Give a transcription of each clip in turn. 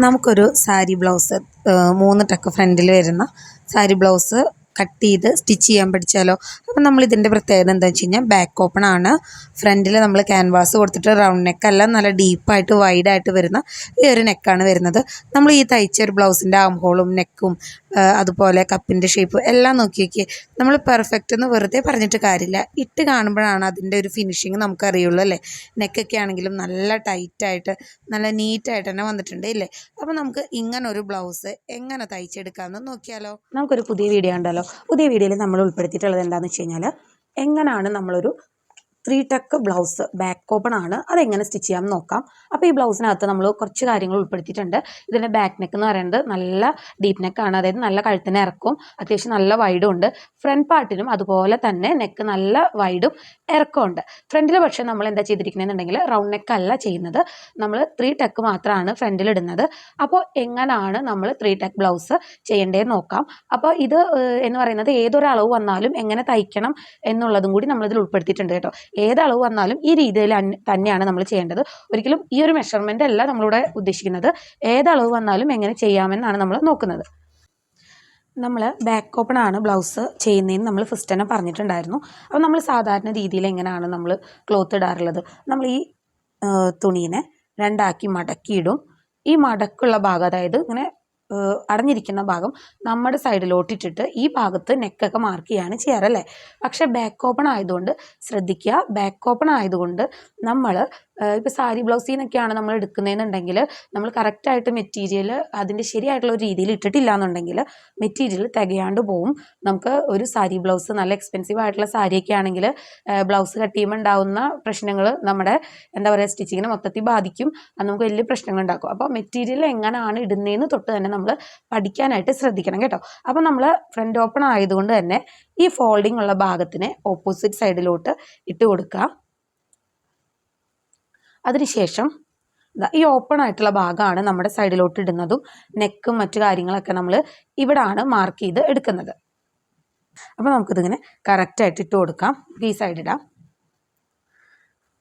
നമുക്കൊരു സാരി ബ്ലൗസ് മൂന്ന് ടക്ക് ഫ്രണ്ടിൽ വരുന്ന സാരി ബ്ലൗസ് കട്ട് ചെയ്ത് സ്റ്റിച്ച് ചെയ്യാൻ പഠിച്ചാലോ? അപ്പം നമ്മൾ ഇതിന്റെ പ്രത്യേകത എന്താ വെച്ച് കഴിഞ്ഞാൽ ബാക്ക് ഓപ്പൺ ആണ്. ഫ്രണ്ടിൽ നമ്മൾ ക്യാൻവാസ് കൊടുത്തിട്ട് റൗണ്ട് നെക്കല്ല നല്ല ഡീപ്പായിട്ട് വൈഡായിട്ട് വരുന്ന ഈ ഒരു നെക്കാണ് വരുന്നത്. നമ്മൾ ഈ തയ്ച്ച ഒരു ബ്ലൗസിന്റെ ആം ഹോളും നെക്കും അതുപോലെ കപ്പിന്റെ ഷേപ്പ് എല്ലാം നോക്കി നോക്കിയേ നമ്മൾ പെർഫെക്റ്റ് എന്ന് വെറുതെ പറഞ്ഞിട്ട് കാര്യമില്ല. ഇട്ട് കാണുമ്പോഴാണ് അതിന്റെ ഒരു ഫിനിഷിങ് നമുക്ക് അറിയുള്ളൂ അല്ലേ നെക്കൊക്കെ ആണെങ്കിലും നല്ല ടൈറ്റായിട്ട് നല്ല നീറ്റായിട്ട് തന്നെ വന്നിട്ടുണ്ട് ഇല്ലേ? അപ്പോൾ നമുക്ക് ഇങ്ങനെ ഒരു ബ്ലൗസ് എങ്ങനെ തയ്ച്ചെടുക്കാമെന്ന് നോക്കിയാലോ? നമുക്കൊരു പുതിയ വീഡിയോ ഉണ്ടല്ലോ പുതിയ വീഡിയോയിൽ നമ്മൾ ഉൾപ്പെടുത്തിയിട്ടുള്ളത് എന്താണെന്ന് വെച്ച് കഴിഞ്ഞാൽ എങ്ങനെയാണ് നമ്മളൊരു three tuck blouse back open ആണ്. അതെങ്ങനെ സ്റ്റിച്ച് ചെയ്യാമെന്ന് നോക്കാം. അപ്പോൾ ഈ ബ്ലൗസിനകത്ത് നമ്മൾ കുറച്ച് കാര്യങ്ങൾ ഉൾപ്പെടുത്തിയിട്ടുണ്ട്. ഇതിന്റെ ബാക്ക് നെക്ക് എന്ന് പറയുന്നത് നല്ല ഡീപ്പ് നെക്കാണ് അതായത് നല്ല കഴുത്തിന് ഇറക്കും. അത്യാവശ്യം നല്ല വൈഡും ഉണ്ട്. ഫ്രണ്ട് പാർട്ടിനും അതുപോലെ തന്നെ നെക്ക് നല്ല വൈഡും ഇറക്കമുണ്ട്. ഫ്രണ്ടിൽ പക്ഷേ നമ്മൾ എന്താ ചെയ്തിരിക്കുന്നതെന്നുണ്ടെങ്കിൽ റൗണ്ട് നെക്ക് അല്ല ചെയ്യുന്നത്. നമ്മൾ ത്രീ ടെക്ക് മാത്രമാണ് ഫ്രണ്ടിൽ ഇടുന്നത്. അപ്പോൾ എങ്ങനെയാണ് നമ്മൾ ത്രീ ടെക്ക് ബ്ലൗസ് ചെയ്യേണ്ടതെന്ന് നോക്കാം. അപ്പോൾ ഇത് എന്ന് പറയുന്നത് ഏതൊരളവ് വന്നാലും എങ്ങനെ തയ്ക്കണം എന്നുള്ളതും കൂടി നമ്മളിതിൽ ഉൾപ്പെടുത്തിയിട്ടുണ്ട് കേട്ടോ. ഏത് അളവ് വന്നാലും ഈ രീതിയിൽ തന്നെയാണ് നമ്മൾ ചെയ്യേണ്ടത്. ഒരിക്കലും ഈ ഒരു മെഷർമെന്റ് അല്ല നമ്മളിവിടെ ഉദ്ദേശിക്കുന്നത്. ഏത് അളവ് വന്നാലും എങ്ങനെ ചെയ്യാമെന്നാണ് നമ്മൾ നോക്കുന്നത്. നമ്മൾ ബാക്ക് ഓപ്പൺ ആണ് ബ്ലൗസ് ചെയ്യുന്നതെന്ന് നമ്മൾ ഫസ്റ്റ് തന്നെ പറഞ്ഞിട്ടുണ്ടായിരുന്നു. അപ്പോൾ നമ്മൾ സാധാരണ രീതിയിൽ എങ്ങനെയാണ് നമ്മൾ ക്ലോത്ത് ഇടാറുള്ളത്? നമ്മൾ ഈ തുണീനെ രണ്ടാക്കി മടക്കിയിടും. ഈ മടക്കുള്ള ഭാഗം അതായത് ഇങ്ങനെ അടഞ്ഞിരിക്കുന്ന ഭാഗം നമ്മുടെ സൈഡിലോട്ടിട്ടിട്ട് ഈ ഭാഗത്ത് നെക്കൊക്കെ മാർക്ക് ചെയ്യാണ് ചെയ്യാറല്ലേ പക്ഷെ ബാക്ക് ഓപ്പൺ ആയതുകൊണ്ട് ശ്രദ്ധിക്കുക. ബാക്ക് ഓപ്പൺ ആയതുകൊണ്ട് നമ്മൾ ഇപ്പോൾ സാരി ബ്ലൗസിൽ നിന്നൊക്കെയാണ് നമ്മൾ എടുക്കുന്നതെന്നുണ്ടെങ്കിൽ നമ്മൾ കറക്റ്റായിട്ട് മെറ്റീരിയൽ അതിന്റെ ശരിയായിട്ടുള്ള ഒരു രീതിയിൽ ഇട്ടിട്ടില്ല എന്നുണ്ടെങ്കിൽ മെറ്റീരിയൽ തികയാണ്ട് പോവും. നമുക്ക് ഒരു സാരി ബ്ലൗസ് നല്ല എക്സ്പെൻസീവ് ആയിട്ടുള്ള സാരിയൊക്കെ ആണെങ്കിൽ ബ്ലൗസ് കട്ട് ചെയ്യുമ്പോൾ ഉണ്ടാവുന്ന പ്രശ്നങ്ങൾ നമ്മുടെ എന്താ പറയുക സ്റ്റിച്ചിങ്ങിനെ മൊത്തത്തിൽ ബാധിക്കും. അത് നമുക്ക് വലിയ പ്രശ്നങ്ങൾ ഉണ്ടാക്കും അപ്പോൾ മെറ്റീരിയൽ എങ്ങനെയാണ് ഇടുന്നതെന്ന് തൊട്ട് തന്നെ നമ്മൾ പഠിക്കാനായിട്ട് ശ്രദ്ധിക്കണം കേട്ടോ. അപ്പോൾ നമ്മൾ ഫ്രണ്ട് ഓപ്പൺ ആയതുകൊണ്ട് തന്നെ ഈ ഫോൾഡിംഗ് ഉള്ള ഭാഗത്തിനെ ഓപ്പോസിറ്റ് സൈഡിലോട്ട് ഇട്ട് കൊടുക്കുക. അതിനുശേഷം ഈ ഓപ്പൺ ആയിട്ടുള്ള ഭാഗമാണ് നമ്മുടെ സൈഡിലോട്ട് ഇടുന്നതും നെക്കും മറ്റു കാര്യങ്ങളൊക്കെ നമ്മൾ ഇവിടാണ് മാർക്ക് ചെയ്ത് എടുക്കുന്നത്. അപ്പോൾ നമുക്കിതിങ്ങനെ കറക്റ്റായിട്ട് ഇട്ട് കൊടുക്കാം. ഈ സൈഡ് ഇടാം.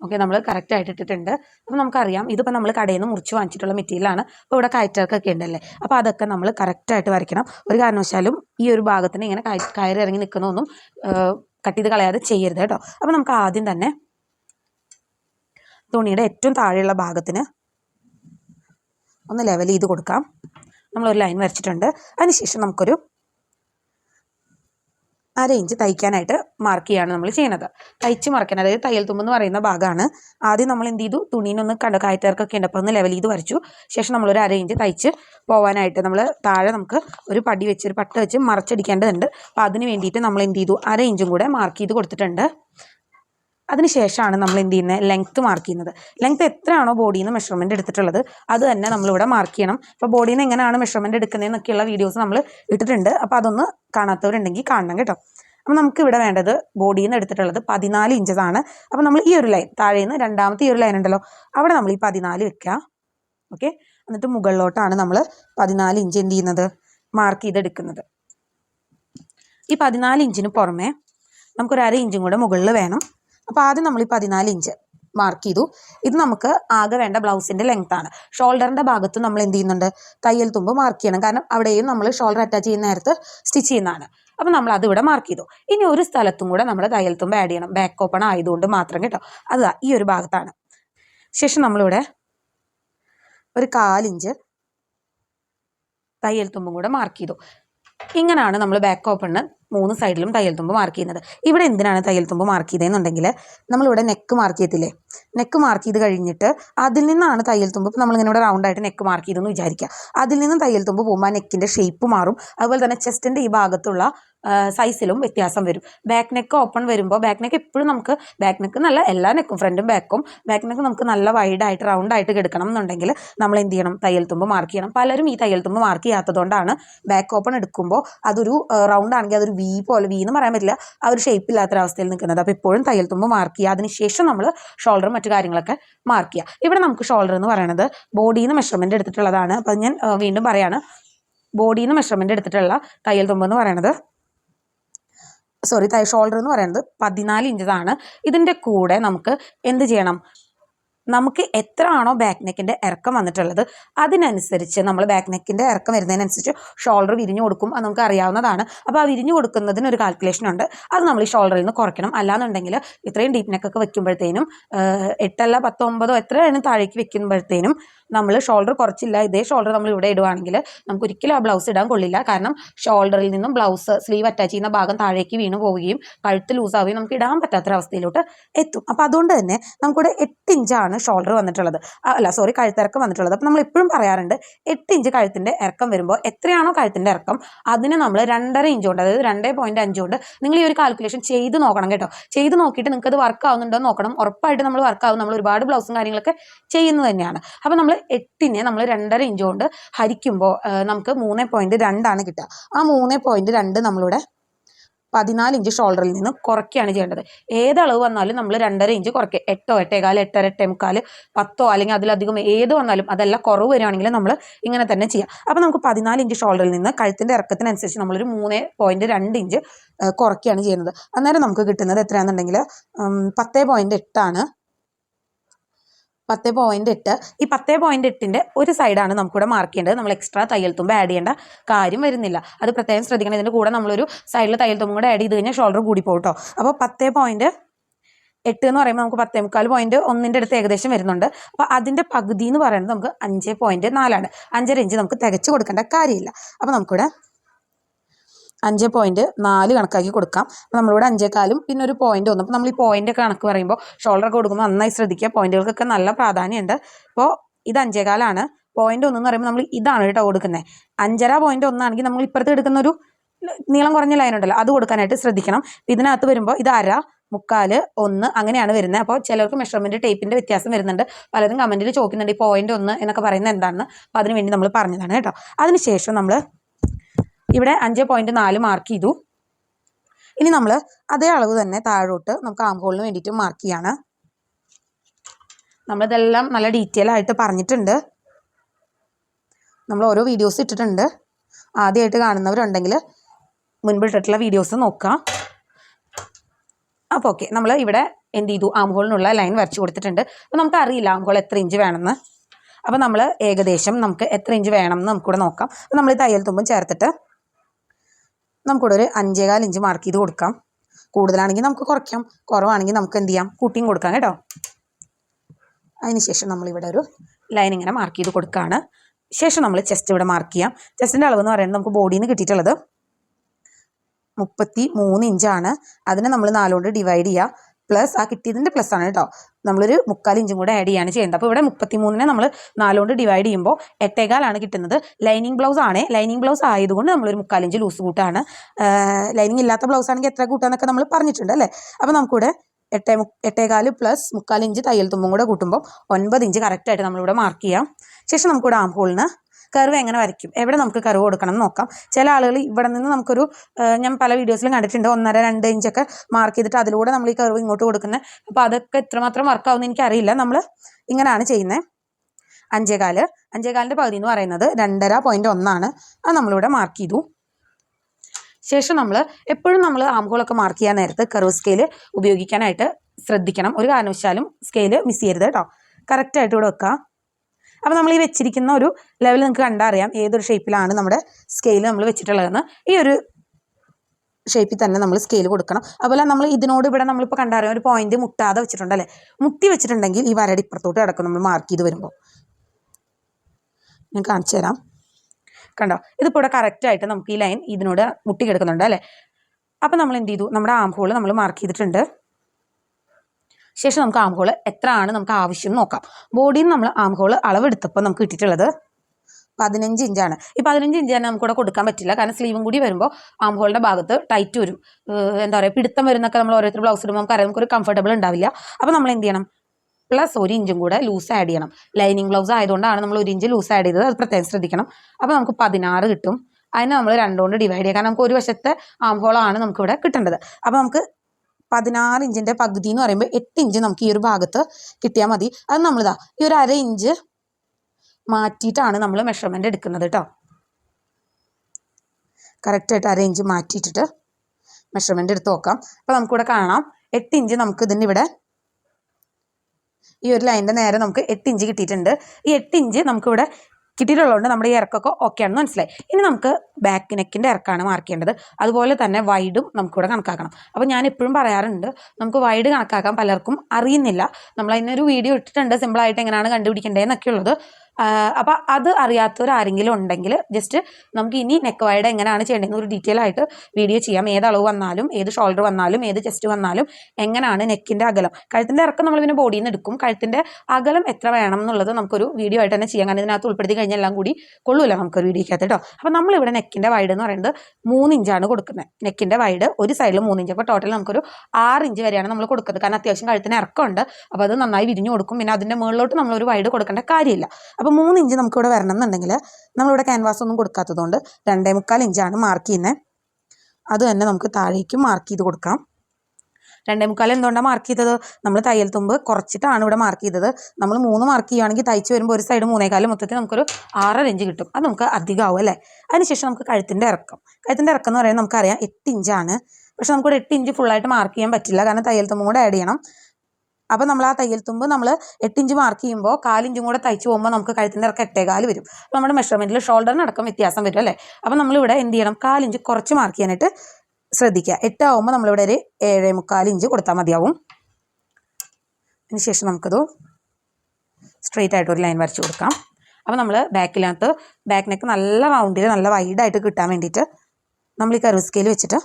ഓക്കെ നമ്മൾ കറക്റ്റായിട്ട് ഇട്ടിട്ടുണ്ട്. അപ്പോൾ നമുക്കറിയാം ഇതിപ്പോൾ നമ്മൾ കടയിൽ നിന്ന് മുറിച്ച് വാങ്ങിച്ചിട്ടുള്ള മെറ്റീരിയലാണ് അപ്പോൾ ഇവിടെ കയറ്റർക്കൊക്കെ ഉണ്ടല്ലേ? അപ്പോൾ അതൊക്കെ നമ്മൾ കറക്റ്റായിട്ട് വരയ്ക്കണം. ഒരു കാരണവശാലും ഈ ഒരു ഭാഗത്തിന് ഇങ്ങനെ കയറിറങ്ങി നിൽക്കുന്നതൊന്നും കട്ട് ചെയ്ത് കളയാതെ ചെയ്യരുത് കേട്ടോ. അപ്പോൾ നമുക്ക് ആദ്യം തന്നെ തുണിയുടെ ഏറ്റവും താഴെയുള്ള ഭാഗത്തിന് ഒന്ന് ലെവൽ ചെയ്ത് കൊടുക്കാം. നമ്മളൊരു ലൈൻ വരച്ചിട്ടുണ്ട്. അതിനുശേഷം നമുക്കൊരു അര ഇഞ്ച് തയ്ക്കാനായിട്ട് മാർക്ക് ചെയ്യാണ് നമ്മൾ ചെയ്യുന്നത്. തയ്ച്ച് മറക്കാൻ അതായത് തയ്യൽ തുമ്പ് എന്ന് പറയുന്ന ഭാഗമാണ്. ആദ്യം നമ്മൾ എന്ത് ചെയ്തു? തുണീനൊന്ന് കണ്ട കായത്തേർക്കൊക്കെ ഉണ്ട്. അപ്പോൾ ഒന്ന് ലെവൽ ചെയ്ത് വരച്ചു. ശേഷം നമ്മളൊരു അര ഇഞ്ച് തയ്ച്ച് പോകാനായിട്ട് നമ്മൾ താഴെ നമുക്ക് ഒരു പടി വെച്ച് ഒരു പട്ട വെച്ച് മറച്ചടിക്കേണ്ടതുണ്ട്. അപ്പോൾ അതിന് വേണ്ടിയിട്ട് നമ്മൾ എന്ത് ചെയ്തു? അര ഇഞ്ചും കൂടെ മാർക്ക് ചെയ്ത് കൊടുത്തിട്ടുണ്ട്. അതിനുശേഷമാണ് നമ്മൾ എന്ത് ചെയ്യുന്നത്? ലെങ്ത്ത് മാർക്ക് ചെയ്യുന്നത്. ലെങ്ത്ത് എത്രയാണോ ബോഡിയിൽ നിന്ന് മെഷർമെന്റ് എടുത്തിട്ടുള്ളത്. അത് തന്നെ നമ്മളിവിടെ മാർക്ക് ചെയ്യണം. അപ്പോൾ ബോഡിയിൽ നിന്ന് എങ്ങനെയാണ് മെഷർമെന്റ് എടുക്കുന്നതെന്നൊക്കെയുള്ള വീഡിയോസ് നമ്മൾ ഇട്ടിട്ടുണ്ട്. അപ്പോൾ അതൊന്ന് കാണാത്തവരുണ്ടെങ്കിൽ കാണണം കേട്ടോ. അപ്പോൾ നമുക്ക് ഇവിടെ വേണ്ടത് ബോഡിയിൽ നിന്ന് എടുത്തിട്ടുള്ളത് പതിനാല് ഇഞ്ചസാണ് അപ്പോൾ നമ്മൾ ഈ ഒരു ലൈൻ താഴെ നിന്ന് രണ്ടാമത്തെ ഈ ഒരു ലൈൻ ഉണ്ടല്ലോ. അവിടെ നമ്മൾ ഈ പതിനാല് വെക്കുക. ഓക്കെ എന്നിട്ട് മുകളിലോട്ടാണ് നമ്മൾ പതിനാല് ഇഞ്ച് എന്ത് ചെയ്യുന്നത്? മാർക്ക് ചെയ്തെടുക്കുന്നത്. ഈ പതിനാല് ഇഞ്ചിന് പുറമെ നമുക്കൊരു അര ഇഞ്ചും കൂടെ മുകളിൽ വേണം. അപ്പോൾ ആദ്യം നമ്മൾ ഈ പതിനാല് ഇഞ്ച് മാർക്ക് ചെയ്തു. ഇത് നമുക്ക് ആകെ വേണ്ട ബ്ലൗസിന്റെ ലെങ്ത് ആണ്. ഷോൾഡറിന്റെ ഭാഗത്ത് നമ്മൾ എന്ത് ചെയ്യുന്നുണ്ട്? തയ്യൽ തുമ്പ് മാർക്ക് ചെയ്യണം. കാരണം അവിടെയും നമ്മൾ ഷോൾഡർ അറ്റാച്ച് ചെയ്യുന്ന നേരത്ത് സ്റ്റിച്ച് ചെയ്യുന്നതാണ്. അപ്പോൾ നമ്മൾ അത് ഇവിടെ മാർക്ക് ചെയ്തു. ഇനി ഒരു സ്ഥലത്തും കൂടെ നമ്മൾ തയ്യൽ തുമ്പ് ആഡ് ചെയ്യണം. ബാക്ക് ഓപ്പൺ ആയതുകൊണ്ട് മാത്രം കേട്ടോ. അതാ ഈ ഒരു ഭാഗത്താണ്. ശേഷം നമ്മളിവിടെ ഒരു കാലിഞ്ച് തയ്യൽ തുമ്പും കൂടെ മാർക്ക് ചെയ്തു. ഇങ്ങനെയാണ് നമ്മൾ ബാക്ക് ഓപ്പണിന് മൂന്ന് സൈഡിലും തയ്യൽ തുമ്പ് മാർക്ക് ചെയ്യുന്നത്. ഇവിടെ എന്തിനാണ് തയ്യൽ തുമ്പ് മാർക്ക് ചെയ്തതെന്നുണ്ടെങ്കിൽ നമ്മളിവിടെ നെക്ക് മാർക്ക് ചെയ്തില്ലേ നെക്ക് മാർക്ക് ചെയ്ത് കഴിഞ്ഞിട്ട് അതിൽ നിന്നാണ് തയ്യൽ തുമ്പ് ഇപ്പം നമ്മളിങ്ങനെ ഇവിടെ റൗണ്ട് ആയിട്ട് നെക്ക് മാർക്ക് ചെയ്തെന്ന് വിചാരിക്കുക. അതിൽ നിന്നും തയ്യൽ തുമ്പ് പോകുമ്പോൾ ആ നെക്കിന്റെ ഷേപ്പ് മാറും. അതുപോലെ തന്നെ ചെസ്റ്റിന്റെ ഈ ഭാഗത്തുള്ള സൈസിലും വ്യത്യാസം വരും. ബാക്ക് നെക്ക് ഓപ്പൺ വരുമ്പോൾ ബാക്ക് നെക്ക് എപ്പോഴും നമുക്ക് ബാക്ക് നെക്ക് നല്ല എല്ലാ നെക്കും ഫ്രണ്ടും ബാക്കും ബാക്ക് നെക്ക് നമുക്ക് നല്ല വൈഡായിട്ട് റൗണ്ട് ആയിട്ട് കിടക്കണം എന്നുണ്ടെങ്കിൽ നമ്മൾ എന്ത് ചെയ്യണം? തയ്യൽ തുമ്പ് മാർക്ക് ചെയ്യണം. പലരും ഈ തയ്യൽ തുമ്പ് മാർക്ക് ചെയ്യാത്തതുകൊണ്ടാണ് ബാക്ക് ഓപ്പൺ എടുക്കുമ്പോൾ അതൊരു റൗണ്ട് ആണെങ്കിൽ അതൊരു വി പോലെ വി എന്ന് പറയാൻ പറ്റില്ല. ആ ഒരു ഷേപ്പ് ഇല്ലാത്തൊരവസ്ഥയിൽ നിൽക്കുന്നത്. അപ്പോൾ എപ്പോഴും തയ്യൽ തുമ്പ് മാർക്ക് ചെയ്യുക. അതിനുശേഷം നമ്മൾ ഷോൾഡറും മറ്റു കാര്യങ്ങളൊക്കെ മാർക്ക് ചെയ്യുക. ഇവിടെ നമുക്ക് ഷോൾഡർ എന്ന് പറയുന്നത് ബോഡിയിൽ നിന്ന് മെഷർമെന്റ് എടുത്തിട്ടുള്ളതാണ്. അപ്പോൾ ഞാൻ വീണ്ടും പറയാണ്. ബോഡിയിൽ നിന്ന് മെഷർമെന്റ് എടുത്തിട്ടുള്ള തയ്യൽ തുമ്പ് എന്ന് പറയുന്നത് സോറി തൈ ഷോൾഡർ എന്ന് പറയുന്നത് പതിനാല് ഇഞ്ചതാണ് ഇതിന്റെ കൂടെ നമുക്ക് എന്ത് ചെയ്യണം? നമുക്ക് എത്ര ആണോ ബാക്ക് നെക്കിന്റെ ഇറക്കം വന്നിട്ടുള്ളത് അതിനനുസരിച്ച് നമ്മൾ ബാക്ക് നെക്കിന്റെ ഇറക്കം വരുന്നതിനനുസരിച്ച് ഷോൾഡർ വിരിഞ്ഞു കൊടുക്കും അത് നമുക്ക് അറിയാവുന്നതാണ്. അപ്പോൾ ആ വിരിഞ്ഞു കൊടുക്കുന്നതിന് ഒരു കാൽക്കുലേഷൻ ഉണ്ട്. അത് നമ്മൾ ഈ ഷോൾഡറിൽ നിന്ന് കുറയ്ക്കണം. അല്ലാന്നുണ്ടെങ്കിൽ ഇത്രയും ഡീപ്പ് നെക്കൊക്കെ വെക്കുമ്പോഴത്തേനും എട്ടല്ല പത്തൊമ്പതോ എത്രയാണ് താഴേക്ക് വെക്കുമ്പോഴത്തേനും നമ്മൾ ഷോൾഡർ കുറച്ചില്ല ഇതേ ഷോൾഡർ നമ്മൾ ഇവിടെ ഇടുവാണെങ്കിൽ നമുക്ക് ഒരിക്കലും ആ ബ്ലൗസ് ഇടാൻ കൊള്ളില്ല. കാരണം ഷോൾഡറിൽ നിന്നും ബ്ലൗസ് സ്ലീവ് അറ്റാച്ച് ചെയ്യുന്ന ഭാഗം താഴേക്ക് വീണ് പോവുകയും കഴുത്ത് ലൂസാവുകയും നമുക്ക് ഇടാൻ പറ്റാത്തൊരവസ്ഥയിലോട്ട് എത്തും. അപ്പോൾ അതുകൊണ്ട് തന്നെ നമുക്കിവിടെ എട്ട് ഇഞ്ചാണ് ഷോൾഡർ വന്നിട്ടുള്ളത്. അല്ല സോറി കഴുത്തിറക്കം വന്നിട്ടുള്ളത്. അപ്പോൾ നമ്മൾ എപ്പോഴും പറയാറുണ്ട് എട്ട് ഇഞ്ച് കഴുത്തിന്റെ ഇറക്കം വരുമ്പോൾ എത്രയാണോ കഴുത്തിന്റെ ഇറക്കം അതിന് നമ്മൾ രണ്ടര ഇഞ്ച് കൊണ്ട് അതായത് രണ്ടേ പോയിന്റ് അഞ്ച് കൊണ്ട് നിങ്ങൾ ഈ ഒരു കാൽക്കുലേഷൻ ചെയ്ത് നോക്കണം കേട്ടോ. ചെയ്ത് നോക്കിയിട്ട് നിങ്ങൾക്ക് അത് വർക്ക് ആവുന്നുണ്ടോ നോക്കണം. ഉറപ്പായിട്ട് നമ്മൾ വർക്ക് ആവും. നമ്മൾ ഒരുപാട് ബ്ലൗസും കാര്യങ്ങളൊക്കെ ചെയ്യുന്നത് തന്നെയാണ്. അപ്പോൾ നമ്മൾ എട്ടിനെ നമ്മൾ രണ്ടര ഇഞ്ച് കൊണ്ട് ഹരിക്കുമ്പോൾ നമുക്ക് മൂന്ന് പോയിന്റ് രണ്ടാണ് കിട്ടുക. ആ മൂന്ന് പോയിന്റ് രണ്ട് നമ്മളിവിടെ പതിനാല് ഇഞ്ച് ഷോൾഡറിൽ നിന്ന് കുറയ്ക്കുകയാണ് ചെയ്യേണ്ടത്. ഏത് അളവ് വന്നാലും നമ്മൾ രണ്ടര ഇഞ്ച് കുറയ്ക്കുക. എട്ടോ എട്ടേകാൽ എട്ടര എട്ടേ മുക്കാൽ പത്തോ അല്ലെങ്കിൽ അതിലധികം ഏത് വന്നാലും അതെല്ലാം കുറവ് വരികയാണെങ്കിൽ നമ്മൾ ഇങ്ങനെ തന്നെ ചെയ്യാം അപ്പോൾ നമുക്ക് പതിനാല് ഇഞ്ച് ഷോൾഡറിൽ നിന്ന് കഴുത്തിന്റെ ഇറക്കത്തിനനുസരിച്ച് നമ്മളൊരു മൂന്ന് പോയിന്റ് രണ്ട് ഇഞ്ച് കുറയ്ക്കുകയാണ് ചെയ്യുന്നത്. അന്നേരം നമുക്ക് കിട്ടുന്നത് എത്രയാണെന്നുണ്ടെങ്കിൽ പത്ത് പോയിന്റ് എട്ടാണ്. പത്ത് പോയിന്റ് എട്ട്. ഈ പത്ത് പോയിന്റ് എട്ടിന്റെ ഒരു സൈഡാണ് നമുക്കിവിടെ മാർക്ക് ചെയ്യേണ്ടത്. നമ്മൾ എക്സ്ട്രാ തയ്യൽ തുമ്പ് ആഡ് ചെയ്യേണ്ട കാര്യം വരുന്നില്ല. അത് പ്രത്യേകം ശ്രദ്ധിക്കണം. ഇതിന്റെ കൂടെ നമ്മളൊരു സൈഡിൽ തയ്യൽ തുമ്പും കൂടെ ആഡ് ചെയ്ത് കഴിഞ്ഞാൽ ഷോൾഡർ കൂടി പോകും കേട്ടോ അപ്പോൾ പത്ത് പോയിന്റ് എട്ട് എന്ന് പറയുമ്പോൾ നമുക്ക് പത്തേ മുക്കാൽ പോയിന്റ് ഒന്നിന്റെ അടുത്ത് ഏകദേശം വരുന്നുണ്ട്. അപ്പോൾ അതിന്റെ പകുതി എന്ന് പറയുന്നത് നമുക്ക് അഞ്ച് പോയിന്റ് നാലാണ്. അഞ്ചര ഇഞ്ച് നമുക്ക് തികച്ച് കൊടുക്കേണ്ട കാര്യമില്ല. അപ്പോൾ നമുക്കിവിടെ അഞ്ച് പോയിന്റ് നാല് കണക്കാക്കി കൊടുക്കാം. അപ്പോൾ നമ്മളിവിടെ അഞ്ചേക്കാലും പിന്നെ ഒരു പോയിന്റ് ഒന്ന് അപ്പോൾ നമ്മൾ ഈ ഒക്കെ കണക്ക് പറയുമ്പോൾ ഷോൾഡർ ഒക്കെ കൊടുക്കുമ്പോൾ നന്നായി ശ്രദ്ധിക്കുക. പോയിന്റുകൾക്കൊക്കെ നല്ല പ്രാധാന്യമുണ്ട്. അപ്പോൾ ഇത് അഞ്ചേകാലാണ് പോയിന്റ് ഒന്ന് എന്ന് പറയുമ്പോൾ നമ്മൾ ഇതാണ് കേട്ടോ കൊടുക്കുന്നത് അഞ്ചര പോയിന്റ് ഒന്നാണെങ്കിൽ നമ്മൾ ഇപ്പുറത്ത് എടുക്കുന്ന ഒരു നീളം കുറഞ്ഞ ലൈൻ ഉണ്ടല്ലോ അത് കൊടുക്കാനായിട്ട് ശ്രദ്ധിക്കണം. ഇതിനകത്ത് വരുമ്പോൾ ഇത് അര മുക്കാൽ ഒന്ന് അങ്ങനെയാണ് വരുന്നത് അപ്പോൾ ചിലർക്ക് മെഷർമെന്റ് ടേപ്പിന്റെ വ്യത്യാസം വരുന്നുണ്ട്. പലരും കമന്റിൽ ചോദിക്കുന്നുണ്ട് ഈ പോയിന്റ് ഒന്ന് എന്നൊക്കെ പറയുന്നത് എന്താണെന്ന്. അപ്പോൾ അതിനുവേണ്ടി നമ്മൾ പറഞ്ഞതാണ് കേട്ടോ. അതിനുശേഷം നമ്മൾ ഇവിടെ അഞ്ച് പോയിന്റ് നാല് മാർക്ക് ചെയ്തു. ഇനി നമ്മൾ അതേ അളവ് തന്നെ താഴോട്ട് നമുക്ക് ആം ഹോളിന് വേണ്ടിയിട്ട് മാർക്ക് ചെയ്യാണ്. നമ്മളിതെല്ലാം നല്ല ഡീറ്റെയിൽ ആയിട്ട് പറഞ്ഞിട്ടുണ്ട്. നമ്മൾ ഓരോ വീഡിയോസ് ഇട്ടിട്ടുണ്ട്. ആദ്യമായിട്ട് കാണുന്നവരുണ്ടെങ്കിൽ മുൻപ് ഇട്ടിട്ടുള്ള വീഡിയോസ് നോക്കാം. അപ്പോൾ ഓക്കെ നമ്മൾ ഇവിടെ എന്ത് ചെയ്തു? ആം ഹോളിനുള്ള ലൈൻ വരച്ചു കൊടുത്തിട്ടുണ്ട്. അപ്പോൾ നമുക്ക് അറിയില്ല ആം ഹോൾ എത്ര ഇഞ്ച് വേണമെന്ന്. അപ്പോൾ നമ്മൾ ഏകദേശം നമുക്ക് എത്ര ഇഞ്ച് വേണം എന്ന് നമുക്കിവിടെ നോക്കാം. അപ്പോൾ നമ്മൾ ഈ തയ്യൽ തുമ്പും ചേർത്തിട്ട് നമുക്കിവിടെ ഒരു അഞ്ചേകാൽ ഇഞ്ച് മാർക്ക് ചെയ്ത് കൊടുക്കാം. കൂടുതലാണെങ്കിൽ നമുക്ക് കുറയ്ക്കാം. കുറവാണെങ്കിൽ നമുക്ക് എന്ത് ചെയ്യാം? കൂട്ടിയും കൊടുക്കാം കേട്ടോ. അതിനുശേഷം നമ്മളിവിടെ ഒരു ലൈൻ ഇങ്ങനെ മാർക്ക് ചെയ്ത് കൊടുക്കുകയാണ് ശേഷം നമ്മൾ ചെസ്റ്റ് ഇവിടെ മാർക്ക് ചെയ്യാം. ചെസ്റ്റിന്റെ അളവ് എന്ന് പറയുന്നത് നമുക്ക് ബോഡിയിൽ നിന്ന് കിട്ടിയിട്ടുള്ളത് മുപ്പത്തി മൂന്ന് ഇഞ്ചാണ്. അതിനെ നമ്മൾ നാലുകൊണ്ട് ഡിവൈഡ് ചെയ്യുക പ്ലസ് ആ കിട്ടിയതിന്റെ പ്ലസ് ആണ് കേട്ടോ. നമ്മളൊരു മുക്കാൽ ഇഞ്ചും കൂടെ ആഡ് ചെയ്യാണ് ചെയ്യുന്നത്. അപ്പോൾ ഇവിടെ മുപ്പത്തി മൂന്നിനെ നമ്മൾ നാലുകൊണ്ട് ഡിവൈഡ് ചെയ്യുമ്പോൾ എട്ടേകാലാണ് കിട്ടുന്നത്. ലൈനിങ് ബ്ലൗസ് ആണ്. ലൈനിങ് ബ്ലൗസ് ആയതുകൊണ്ട് നമ്മളൊരു മുക്കാൽ ഇഞ്ച് ലൂസ് കൂട്ടാണ്. ലൈനിങ് ഇല്ലാത്ത ബ്ലൗസ് ആണെങ്കിൽ എത്ര കൂട്ടാന്നൊക്കെ നമ്മൾ പറഞ്ഞിട്ടുണ്ട് അല്ലേ? അപ്പോൾ നമുക്കിവിടെ എട്ടേ മു എട്ടേകാൽ പ്ലസ് മുക്കാൽ ഇഞ്ച് തയ്യൽ തുമ്പും കൂടെ കൂട്ടുമ്പോൾ ഒൻപത് ഇഞ്ച് കറക്റ്റായിട്ട് നമ്മളിവിടെ മാർക്ക് ചെയ്യാം. ശേഷം നമുക്കിവിടെ ആം ഹോളിന് കർവ് എങ്ങനെ വരയ്ക്കും? എവിടെ നമുക്ക് കർവ് കൊടുക്കണം എന്ന് നോക്കാം. ചില ആളുകൾ ഇവിടെ നിന്ന് നമുക്കൊരു ഞാൻ പല വീഡിയോസിലും കണ്ടിട്ടുണ്ട്. ഒന്നര രണ്ട് ഇഞ്ചൊക്കെ മാർക്ക് ചെയ്തിട്ട് അതിലൂടെ നമ്മൾ ഈ കർവ് ഇങ്ങോട്ട് കൊടുക്കുന്നത് അപ്പോൾ അതൊക്കെ എത്രമാത്രം വർക്ക് ആവുമെന്ന് എനിക്കറിയില്ല. നമ്മൾ ഇങ്ങനെയാണ് ചെയ്യുന്നത് അഞ്ചേകാൽ. അഞ്ചേകാലിന്റെ പകുതി എന്ന് പറയുന്നത് രണ്ടര പോയിന്റ് ഒന്നാണ്. അത് നമ്മളിവിടെ മാർക്ക് ചെയ്തു. ശേഷം നമ്മൾ എപ്പോഴും നമ്മൾ ആംഹോളൊക്കെ മാർക്ക് ചെയ്യാൻ നേരത്ത് കർവ് സ്കെയിൽ ഉപയോഗിക്കാനായിട്ട് ശ്രദ്ധിക്കണം. ഒരു കാരണവശാലും സ്കെയിൽ മിസ് ചെയ്യരുത് കേട്ടോ. കറക്റ്റായിട്ട് ഇവിടെ വെക്കുക അപ്പോൾ നമ്മൾ ഈ വെച്ചിരിക്കുന്ന ഒരു ലെവൽ നിങ്ങൾക്ക് കണ്ടറിയാം ഏതൊരു ഷേപ്പിലാണ് നമ്മുടെ സ്കെയിൽ നമ്മൾ വെച്ചിട്ടുള്ളതെന്ന്. ഈ ഒരു ഷേപ്പിൽ തന്നെ നമ്മൾ സ്കെയിൽ കൊടുക്കണം. അതുപോലെ നമ്മൾ ഇതിനോട് ഇവിടെ നമ്മളിപ്പോൾ കണ്ടറിയാം ഒരു പോയിന്റ് മുട്ടാതെ വെച്ചിട്ടുണ്ടല്ലേ മുട്ടി വെച്ചിട്ടുണ്ടെങ്കിൽ ഈ വരയുടെ ഇപ്പുറത്തോട്ട് കിടക്കും നമ്മൾ മാർക്ക് ചെയ്ത് വരുമ്പോൾ ഞാൻ കാണിച്ചു തരാം. കണ്ടോ? ഇതിപ്പോൾ ഇവിടെ കറക്റ്റായിട്ട് നമുക്ക് ഈ ലൈൻ ഇതിനോട് മുട്ടി കിടക്കുന്നുണ്ട് അല്ലേ? അപ്പോൾ നമ്മൾ എന്ത് ചെയ്തു? നമ്മുടെ ആംഹോൾ നമ്മൾ മാർക്ക് ചെയ്തിട്ടുണ്ട്. ശേഷം നമുക്ക് ആം ഹോൾ എത്ര ആണ് നമുക്ക് ആവശ്യം നോക്കാം. ബോഡിയിൽ നമ്മൾ ആം ഹോൾ അളവെടുത്തപ്പോൾ നമുക്ക് കിട്ടിയിട്ടുള്ളത് പതിനഞ്ച് ഇഞ്ചാണ് ഈ പതിനഞ്ച് ഇഞ്ച് തന്നെ നമുക്കിവിടെ കൊടുക്കാൻ പറ്റില്ല. കാരണം സ്ലീവും കൂടി വരുമ്പോൾ ആം ഹോളിന്റെ ഭാഗത്ത് ടൈറ്റ് വരും. എന്താ പറയുക പിടുത്തം വരുന്നൊക്കെ നമ്മൾ ഓരോരുത്തർ ബ്ലൗസ് ഇടുമ്പോൾ നമുക്കറിയാം നമുക്കൊരു കംഫർട്ടബിൾ ഉണ്ടാവില്ല. അപ്പോൾ നമ്മൾ എന്ത് ചെയ്യണം? പ്ലസ് ഒരു ഇഞ്ചും കൂടെ ലൂസ് ആഡ് ചെയ്യണം. ലൈനിങ് ബ്ലൗസ് ആയതുകൊണ്ടാണ് നമ്മൾ ഒരു ഇഞ്ച് ലൂസ് ആഡ് ചെയ്തത്. അത് പ്രത്യേകം ശ്രദ്ധിക്കണം. അപ്പോൾ നമുക്ക് പതിനാറ് കിട്ടും. അതിനെ നമ്മൾ രണ്ടുകൊണ്ട് ഡിവൈഡ് ചെയ്യുക കാരണം നമുക്ക് ഒരു വശത്തെ ആം ഹോളാണ് നമുക്കിവിടെ കിട്ടേണ്ടത്. അപ്പോൾ നമുക്ക് പതിനാറ് ഇഞ്ചിന്റെ പകുതി എന്ന് പറയുമ്പോൾ എട്ട് ഇഞ്ച് നമുക്ക് ഈ ഒരു ഭാഗത്ത് കിട്ടിയാൽ മതി. അത് നമ്മളിതാ ഈ ഒരു അര ഇഞ്ച് മാറ്റിയിട്ടാണ് നമ്മൾ മെഷർമെന്റ് എടുക്കുന്നത് കേട്ടോ കറക്റ്റായിട്ട് അര ഇഞ്ച് മാറ്റിയിട്ടിട്ട് മെഷർമെന്റ് എടുത്ത് നോക്കാം. അപ്പോൾ നമുക്കിവിടെ കാണാം. എട്ട് ഇഞ്ച് നമുക്ക് ഇതിന്റെ ഇവിടെ ഈ ഒരു ലൈനിന്റെ നേരെ നമുക്ക് എട്ട് ഇഞ്ച് കിട്ടിയിട്ടുണ്ട്. ഈ എട്ട് ഇഞ്ച് നമുക്കിവിടെ കിട്ടിയിട്ടുള്ളതുകൊണ്ട് നമ്മുടെ ഈ ഇറക്കൊക്കെ ഓക്കെ ആണെന്ന് മനസ്സിലായി. ഇനി നമുക്ക് ബാക്ക് നെക്കിന്റെ ഇറക്കാണ് മാർക്ക് ചെയ്യേണ്ടത്. അതുപോലെ തന്നെ വൈഡും നമുക്കിവിടെ കണക്കാക്കണം. അപ്പോൾ ഞാൻ എപ്പോഴും പറയാറുണ്ട് നമുക്ക് വൈഡ് കണക്കാക്കാൻ പലർക്കും അറിയുന്നില്ല. നമ്മൾ അതിനൊരു വീഡിയോ ഇട്ടിട്ടുണ്ട് സിമ്പിളായിട്ട് എങ്ങനെയാണ് കണ്ടുപിടിക്കേണ്ടതെന്നൊക്കെ ഉള്ളത് അപ്പോൾ അത് അറിയാത്തവർ ആരെങ്കിലും ഉണ്ടെങ്കിൽ ജസ്റ്റ് നമുക്ക് ഇനി നെക്ക് വൈഡ് എങ്ങനെയാണ് ചെയ്യേണ്ടതെന്ന് ഒരു ഡീറ്റെയിൽ ആയിട്ട് വീഡിയോ ചെയ്യാം. ഏത് അളവ് വന്നാലും ഏത് ഷോൾഡർ വന്നാലും ഏത് ചെസ്റ്റ് വന്നാലും എങ്ങനെയാണ് നെക്കിന്റെ അകലം. കഴുത്തിന്റെ ഇറക്കം നമ്മൾ പിന്നെ ബോഡിയിൽ നിന്ന് എടുക്കും. കഴുത്തിന്റെ അകലം എത്ര വേണം എന്നുള്ളത് നമുക്കൊരു വീഡിയോ ആയിട്ട് തന്നെ ചെയ്യാം. കാരണം ഇതിനകത്ത് ഉൾപ്പെടുത്തി കഴിഞ്ഞാൽ എല്ലാം കൂടി കൊള്ളൂല നമുക്കൊരു വീഡിയോക്കകത്ത് കേട്ടോ അപ്പോൾ നമ്മളിവിടെ നെക്കിന്റെ വൈഡ് എന്ന് പറയുന്നത് മൂന്ന് ഇഞ്ചാണ് കൊടുക്കുന്നത്. നെക്കിന്റെ വൈഡ് ഒരു സൈഡിൽ മൂന്ന് ഇഞ്ച് അപ്പോൾ ടോട്ടൽ നമുക്കൊരു ആറ് ഇഞ്ച് വരെയാണ് നമ്മൾ കൊടുക്കുന്നത്. കാരണം അത്യാവശ്യം കഴുത്തിന് ഇറക്കമുണ്ട്. അപ്പോൾ അത് നന്നായി വിരിഞ്ഞു കൊടുക്കും. പിന്നെ അതിന്റെ മുകളിലോട്ട് നമ്മളൊരു വൈഡ് കൊടുക്കേണ്ട കാര്യമില്ല. അപ്പോൾ മൂന്ന് ഇഞ്ച് നമുക്കിവിടെ വരണം എന്നുണ്ടെങ്കിൽ നമ്മളിവിടെ ക്യാൻവാസ് ഒന്നും കൊടുക്കാത്തതുകൊണ്ട് രണ്ടേ മുക്കാൽ ഇഞ്ചാണ് മാർക്ക് ചെയ്യുന്നത് അത് തന്നെ നമുക്ക് താഴേക്കും മാർക്ക് ചെയ്ത് കൊടുക്കാം. രണ്ടേ മുക്കാൽ എന്തുകൊണ്ടാണ് മാർക്ക് ചെയ്തത്? നമ്മൾ തയ്യൽ തുമ്പ് കുറച്ചിട്ടാണ് ഇവിടെ മാർക്ക് ചെയ്തത്. നമ്മൾ മൂന്ന് മാർക്ക് ചെയ്യുകയാണെങ്കിൽ തയ്ച്ച് വരുമ്പോൾ ഒരു സൈഡ് മൂന്നേകാലം മൊത്തത്തിൽ നമുക്കൊരു ആറര ഇഞ്ച് കിട്ടും. അത് നമുക്ക് അധികമാവും അല്ലേ? അതിനുശേഷം നമുക്ക് കഴുത്തിന്റെ ഇറക്കം. കഴുത്തിന്റെ ഇറക്കം എന്ന് പറയുന്നത് നമുക്കറിയാം എട്ട് ഇഞ്ചാണ്. പക്ഷെ നമുക്കിവിടെ എട്ട് ഇഞ്ച് ഫുള്ളായിട്ട് മാർക്ക് ചെയ്യാൻ പറ്റില്ല. കാരണം തയ്യൽ തുമ്പും കൂടെ ആഡ് ചെയ്യണം. അപ്പോൾ നമ്മൾ ആ തയ്യൽ തുമ്പ് നമ്മൾ എട്ടിഞ്ച് മാർക്ക് ചെയ്യുമ്പോൾ കാലിഞ്ചും കൂടെ തയ്ച്ച് പോകുമ്പോൾ നമുക്ക് കഴുത്തിന്റെ ഇറക്കം എട്ടേകാൽ വരും. അപ്പോൾ നമ്മുടെ മെഷർമെന്റിൽ ഷോൾഡറിനടക്കം വ്യത്യാസം വരും അല്ലേ? അപ്പോൾ നമ്മളിവിടെ എന്ത് ചെയ്യണം? കാലിഞ്ച് കുറച്ച് മാർക്ക് ചെയ്യാനായിട്ട് ശ്രദ്ധിക്കുക. എട്ടാവുമ്പോൾ നമ്മളിവിടെ ഒരു ഏഴേ മുക്കാൽ ഇഞ്ച് കൊടുത്താൽ മതിയാവും. അതിനുശേഷം നമുക്കത് സ്ട്രെയിറ്റ് ആയിട്ട് ഒരു ലൈൻ വരച്ച് കൊടുക്കാം. അപ്പോൾ നമ്മൾ ബാക്കിനകത്ത് ബാക്ക് നെക്ക് നല്ല റൗണ്ടിൽ നല്ല വൈഡായിട്ട് കിട്ടാൻ വേണ്ടിയിട്ട് നമ്മൾ ഈ കർവ് സ്കെയിൽ വെച്ചിട്ട്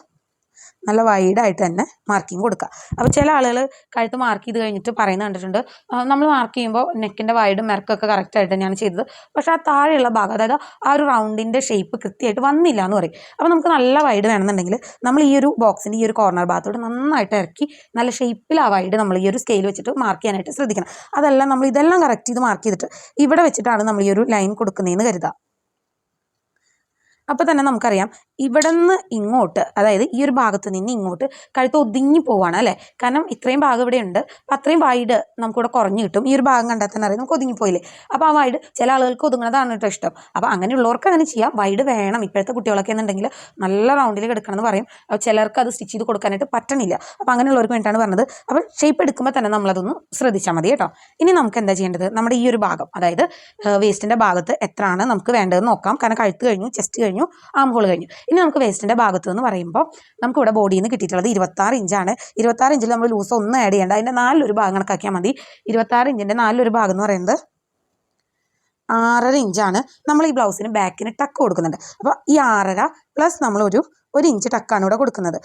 നല്ല വൈഡായിട്ട് തന്നെ മാർക്കിങ് കൊടുക്കുക അപ്പോൾ ചില ആളുകൾ കഴുത്ത് മാർക്ക് ചെയ്ത് കഴിഞ്ഞിട്ട് പറയുന്ന കണ്ടിട്ടുണ്ട് നമ്മൾ മാർക്ക് ചെയ്യുമ്പോൾ നെക്കിന്റെ വൈഡും മെർക്കൊക്കെ കറക്റ്റായിട്ട് തന്നെയാണ് ചെയ്തത്. പക്ഷേ ആ താഴെയുള്ള ഭാഗം അതായത് ആ ഒരു റൗണ്ടിന്റെ ഷേപ്പ് കൃത്യമായിട്ട് വന്നില്ല എന്ന് പറയും. അപ്പോൾ നമുക്ക് നല്ല വൈഡ് വേണമെന്നുണ്ടെങ്കിൽ നമ്മൾ ഈ ഒരു ബോക്സിന്റെ ഈ ഒരു കോർണർ ഭാഗത്തോട് നന്നായിട്ട് ഇറക്കി നല്ല ഷേപ്പിൽ ആ വൈഡ് നമ്മൾ ഈ ഒരു സ്കെയിൽ വെച്ചിട്ട് മാർക്ക് ചെയ്യാനായിട്ട് ശ്രദ്ധിക്കണം. അതെല്ലാം നമ്മൾ ഇതെല്ലാം കറക്റ്റ് ചെയ്ത് മാർക്ക് ചെയ്തിട്ട് ഇവിടെ വെച്ചിട്ടാണ് നമ്മൾ ഈ ഒരു ലൈൻ കൊടുക്കുന്നതെന്ന് കരുതുക അപ്പോൾ തന്നെ നമുക്കറിയാം ഇവിടെ നിന്ന് ഇങ്ങോട്ട് അതായത് ഈ ഒരു ഭാഗത്ത് നിന്ന് ഇങ്ങോട്ട് കഴുത്ത് ഒതുങ്ങി പോവാണ് അല്ലേ? കാരണം ഇത്രയും ഭാഗം ഇവിടെ ഉണ്ട്. അപ്പം അത്രയും വൈഡ് നമുക്കിവിടെ കുറഞ്ഞു കിട്ടും. ഈ ഒരു ഭാഗം കണ്ടാൽ തന്നെ അറിയാം നമുക്ക് ഒതുങ്ങിപ്പോയില്ലേ അപ്പോൾ ആ വൈഡ് ചില ആളുകൾക്ക് ഒതുങ്ങുന്നതാണ് കേട്ടോ ഇഷ്ടം. അപ്പോൾ അങ്ങനെയുള്ളവർക്ക് അങ്ങനെ ചെയ്യാം. വൈഡ് വേണം. ഇപ്പോഴത്തെ കുട്ടികളൊക്കെ എന്നുണ്ടെങ്കിൽ നല്ല റൗണ്ടിൽ കിടക്കണം എന്ന് പറയും. അപ്പോൾ ചിലർക്ക് അത് സ്റ്റിച്ച് ചെയ്ത് കൊടുക്കാനായിട്ട് പറ്റണില്ല. അപ്പോൾ അങ്ങനെയുള്ളവർക്ക് വേണ്ടിയിട്ടാണ് പറഞ്ഞത്. അപ്പോൾ ഷേപ്പ് എടുക്കുമ്പോൾ തന്നെ നമ്മളതൊന്ന് ശ്രദ്ധിച്ചാൽ മതി കേട്ടോ. ഇനി നമുക്ക് എന്താ ചെയ്യേണ്ടത്? നമ്മുടെ ഈ ഒരു ഭാഗം അതായത് വേസ്റ്റിന്റെ ഭാഗത്ത് എത്രയാണ് നമുക്ക് വേണ്ടതെന്ന് നോക്കാം. കാരണം കഴുത്ത് കഴിഞ്ഞു ചെസ്റ്റ് കഴിഞ്ഞു ആം ഹോൾ കഴിഞ്ഞു. ഇനി നമുക്ക് വേസ്റ്റിന്റെ ഭാഗത്ത് എന്ന് പറയുമ്പോൾ നമുക്ക് ഇവിടെ ബോഡിയിൽ നിന്ന് കിട്ടിയിട്ടുള്ളത് ഇരുപത്താറ് ഇഞ്ചാണ് ഇരുപത്താറ് ഇഞ്ചിൽ നമ്മൾ ലൂസ് ഒന്ന് ആഡ് ചെയ്യേണ്ട. അതിന്റെ നാലിലൊരു ഭാഗം കണക്കാക്കിയാൽ മതി. ഇരുപത്താറ് ഇഞ്ചിന്റെ നാലിലൊരു ഭാഗം എന്ന് പറയുന്നത് ആറര ഇഞ്ചാണ് നമ്മൾ ഈ ബ്ലൗസിന് ബാക്കിന് ടക്ക് കൊടുക്കുന്നുണ്ട്. അപ്പോൾ ഈ ആറര പ്ലസ് നമ്മളൊരു ഒരു ഇഞ്ച് ടക്കാണ് ഇവിടെ കൊടുക്കുന്നത്.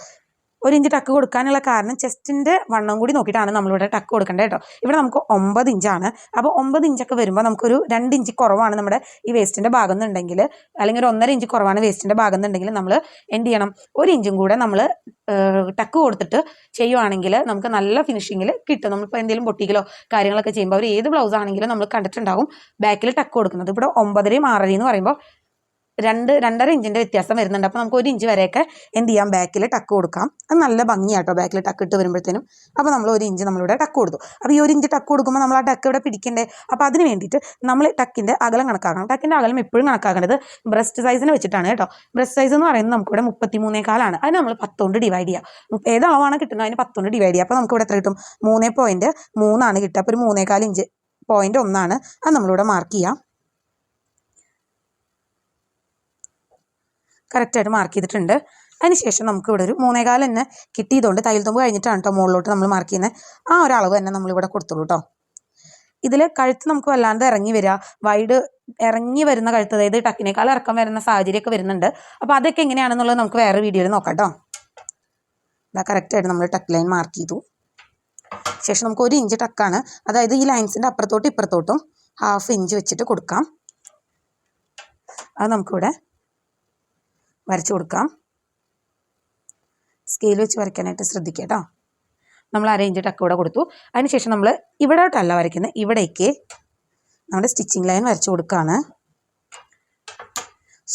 ഒരു ഇഞ്ച് ടക്ക് കൊടുക്കാനുള്ള കാരണം ചെസ്റ്റിന്റെ വണ്ണം കൂടി നോക്കിയിട്ടാണ് നമ്മളിവിടെ ടക്ക് കൊടുക്കേണ്ടത് കേട്ടോ. ഇവിടെ നമുക്ക് ഒമ്പത് ഇഞ്ചാണ്. അപ്പോൾ ഒമ്പത് ഇഞ്ചൊക്കെ വരുമ്പോൾ നമുക്കൊരു രണ്ട് ഇഞ്ച് കുറവാണ് നമ്മുടെ ഈ വേസ്റ്റിന്റെ ഭാഗം എന്നുണ്ടെങ്കിൽ അല്ലെങ്കിൽ ഒരു ഒന്നര ഇഞ്ച് കുറവാണ് വേസ്റ്റിന്റെ ഭാഗം എന്നുണ്ടെങ്കിൽ നമ്മൾ എന്ത് ചെയ്യണം? ഒരു ഇഞ്ചും കൂടെ നമ്മൾ ടക്ക് കൊടുത്തിട്ട് ചെയ്യുവാണെങ്കിൽ നമുക്ക് നല്ല ഫിനിഷിങ്ങിൽ കിട്ടും. നമ്മളിപ്പോൾ എന്തെങ്കിലും പൊട്ടിക്കലോ കാര്യങ്ങളൊക്കെ ചെയ്യുമ്പോൾ അവർ ഏത് ബ്ലൗസ് ആണെങ്കിലും നമ്മൾ കണ്ടിട്ടുണ്ടാവും ബാക്കിൽ ടക്ക് കൊടുക്കുന്നത്. ഇവിടെ ഒമ്പതരയും ആറരയും എന്ന് പറയുമ്പോൾ രണ്ട് രണ്ടര ഇഞ്ചിന്റെ വ്യത്യാസം വരുന്നുണ്ട്. അപ്പോൾ നമുക്ക് ഒരു ഇഞ്ച് വരെയൊക്കെ എന്ത് ചെയ്യാം? ബാക്കിൽ ടക്ക് കൊടുക്കാം. അത് നല്ല ഭംഗിയാട്ടോ ബാക്കിൽ ടക്ക് ഇട്ട് വരുമ്പോഴത്തേനും. അപ്പോൾ നമ്മൾ ഒരു ഇഞ്ച് നമ്മളിവിടെ ടക്ക് കൊടുത്തു. അപ്പോൾ ഈ ഒരു ഇഞ്ച് ടക്ക് കൊടുക്കുമ്പോൾ നമ്മൾ ആ ടക്ക് ഇവിടെ പിടിക്കണ്ടേ? അപ്പോൾ അതിന് വേണ്ടിയിട്ട് നമ്മൾ ടക്കിന്റെ അകലം കണക്കാക്കണം. ടക്കിന്റെ അകലം എപ്പോഴും കണക്കാക്കേണ്ടത് ബ്രസ്റ്റ് സൈസിനെ വെച്ചിട്ടാണ് കേട്ടോ. ബ്രസ്റ്റ് സൈസ് എന്ന് പറയുന്നത് നമുക്കിവിടെ മുപ്പത്തി മൂന്നേക്കാലാണ് അതിന് നമ്മൾ പത്തുകൊണ്ട് ഡിവൈഡ് ചെയ്യുക ഏത് അളവാണ് കിട്ടുന്നത് അതിന് പത്തുകൊണ്ട് ഡിവൈഡ് ചെയ്യുക അപ്പോൾ നമുക്കിവിടെ എത്ര കിട്ടും? മൂന്നേ പോയിന്റ് മൂന്നാണ് കിട്ടുക. അപ്പോൾ ഒരു മൂന്നേകാൽ ഇഞ്ച് പോയിന്റ് ഒന്നാണ്. അത് നമ്മളിവിടെ മാർക്ക് ചെയ്യാം. കറക്റ്റായിട്ട് മാർക്ക് ചെയ്തിട്ടുണ്ട്. അതിനുശേഷം നമുക്ക് ഇവിടെ ഒരു മൂന്നേകാൽ തന്നെ കിട്ടിയതുകൊണ്ട് തയ്യൽ തുമ്പ് കഴിഞ്ഞിട്ടാണ് കേട്ടോ മുകളിലോട്ട് നമ്മൾ മാർക്ക് ചെയ്യുന്നത് ആ ഒരു അളവ് തന്നെ നമ്മളിവിടെ കൊടുത്തുള്ളൂ കേട്ടോ ഇതിൽ കഴുത്ത് നമുക്ക് വല്ലാണ്ട് ഇറങ്ങി വരിക വൈഡ് ഇറങ്ങി വരുന്ന കഴുത്ത് അതായത് ടക്കിനേക്കാൾ ഇറക്കം വരുന്ന സാഹചര്യമൊക്കെ വരുന്നുണ്ട്. അപ്പോൾ അതൊക്കെ എങ്ങനെയാണെന്നുള്ളത് നമുക്ക് വേറെ വീഡിയോയിൽ നോക്കാം കേട്ടോ ഇതാ കറക്റ്റായിട്ട് നമ്മൾ ടക്ക് ലൈൻ മാർക്ക് ചെയ്തു. ശേഷം നമുക്ക് ഒരു ഇഞ്ച് ടക്കാണ് അതായത് ഈ ലൈൻസിന്റെ അപ്പുറത്തോട്ടും ഇപ്പുറത്തോട്ടും ഹാഫ് ഇഞ്ച് വെച്ചിട്ട് കൊടുക്കാം. അത് നമുക്കിവിടെ വരച്ചു കൊടുക്കാം സ്കെയിൽ വെച്ച് വരയ്ക്കാനായിട്ട് ശ്രദ്ധിക്കുക കേട്ടോ. നമ്മൾ അര ഇഞ്ച് ടക്ക് ഇവിടെ കൊടുത്തു. അതിനുശേഷം നമ്മൾ ഇവിടോട്ടല്ല വരയ്ക്കുന്നത്. ഇവിടേക്ക് നമ്മുടെ സ്റ്റിച്ചിങ് ലൈൻ വരച്ചു കൊടുക്കുകയാണ്.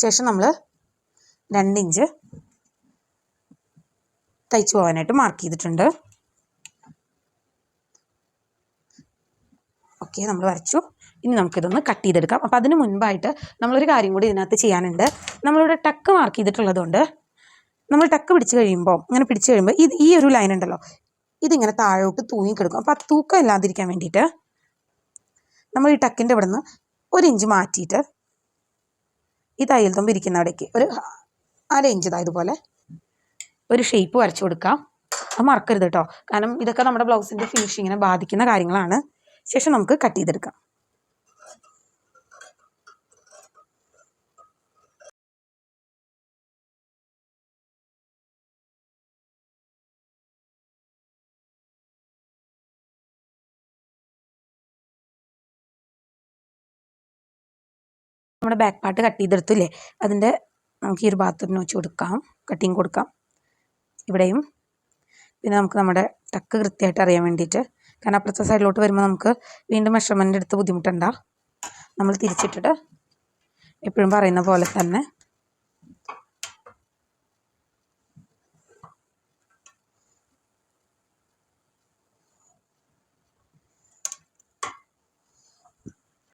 ശേഷം നമ്മൾ രണ്ടിഞ്ച് തയ്ച്ചു പോകാനായിട്ട് മാർക്ക് ചെയ്തിട്ടുണ്ട്. ഓക്കെ നമ്മൾ വരച്ചു. ഇനി നമുക്കിതൊന്ന് കട്ട് ചെയ്തെടുക്കാം. അപ്പോൾ അതിന് മുൻപായിട്ട് നമ്മളൊരു കാര്യം കൂടി ഇതിനകത്ത് ചെയ്യാനുണ്ട്. നമ്മളിവിടെ ടക്ക് മാർക്ക് ചെയ്തിട്ടുള്ളതുകൊണ്ട് നമ്മൾ ടക്ക് പിടിച്ച് കഴിയുമ്പോൾ ഇങ്ങനെ പിടിച്ച് കഴിയുമ്പോൾ ഇത് ഈ ഒരു ലൈൻ ഉണ്ടല്ലോ ഇതിങ്ങനെ താഴോട്ട് തൂങ്ങിക്കിടക്കും അപ്പോൾ ആ തൂക്കം ഇല്ലാതിരിക്കാൻ വേണ്ടിയിട്ട് നമ്മൾ ഈ ടക്കിന്റെ ഇവിടെ നിന്ന് ഒരു ഇഞ്ച് മാറ്റിയിട്ട് ഈ തയ്യൽ തുമ്പ് ഇരിക്കുന്ന അവിടേക്ക് ഒരു അര ഇഞ്ച് ഇതായതുപോലെ ഒരു ഷേപ്പ് വരച്ചു കൊടുക്കാം. അത് മറക്കരുത് കേട്ടോ. കാരണം ഇതൊക്കെ നമ്മുടെ ബ്ലൗസിന്റെ ഫിനിഷിങ്ങിനെ ബാധിക്കുന്ന കാര്യങ്ങളാണ്. ശേഷം നമുക്ക് കട്ട് ചെയ്തെടുക്കാം. നമ്മുടെ ബാക്ക് പാർട്ട് കട്ട് ചെയ്തെടുത്തില്ലേ? അതിന്റെ നമുക്ക് ഈ ഒരു ഭാഗത്തിന് വെച്ച് കൊടുക്കാം. കട്ടിങ് കൊടുക്കാം. ഇവിടെയും. പിന്നെ നമുക്ക് നമ്മുടെ ടക്ക് കൃത്യമായിട്ട് അറിയാൻ വേണ്ടിയിട്ട്. കാരണം അപ്പുറത്തെ സൈഡിലോട്ട് വരുമ്പോൾ നമുക്ക് വീണ്ടും മെഷർമെന്റ് എടുത്ത് ബുദ്ധിമുട്ടണ്ട. നമ്മൾ തിരിച്ചിട്ടിട്ട് എപ്പോഴും പറയുന്ന പോലെ തന്നെ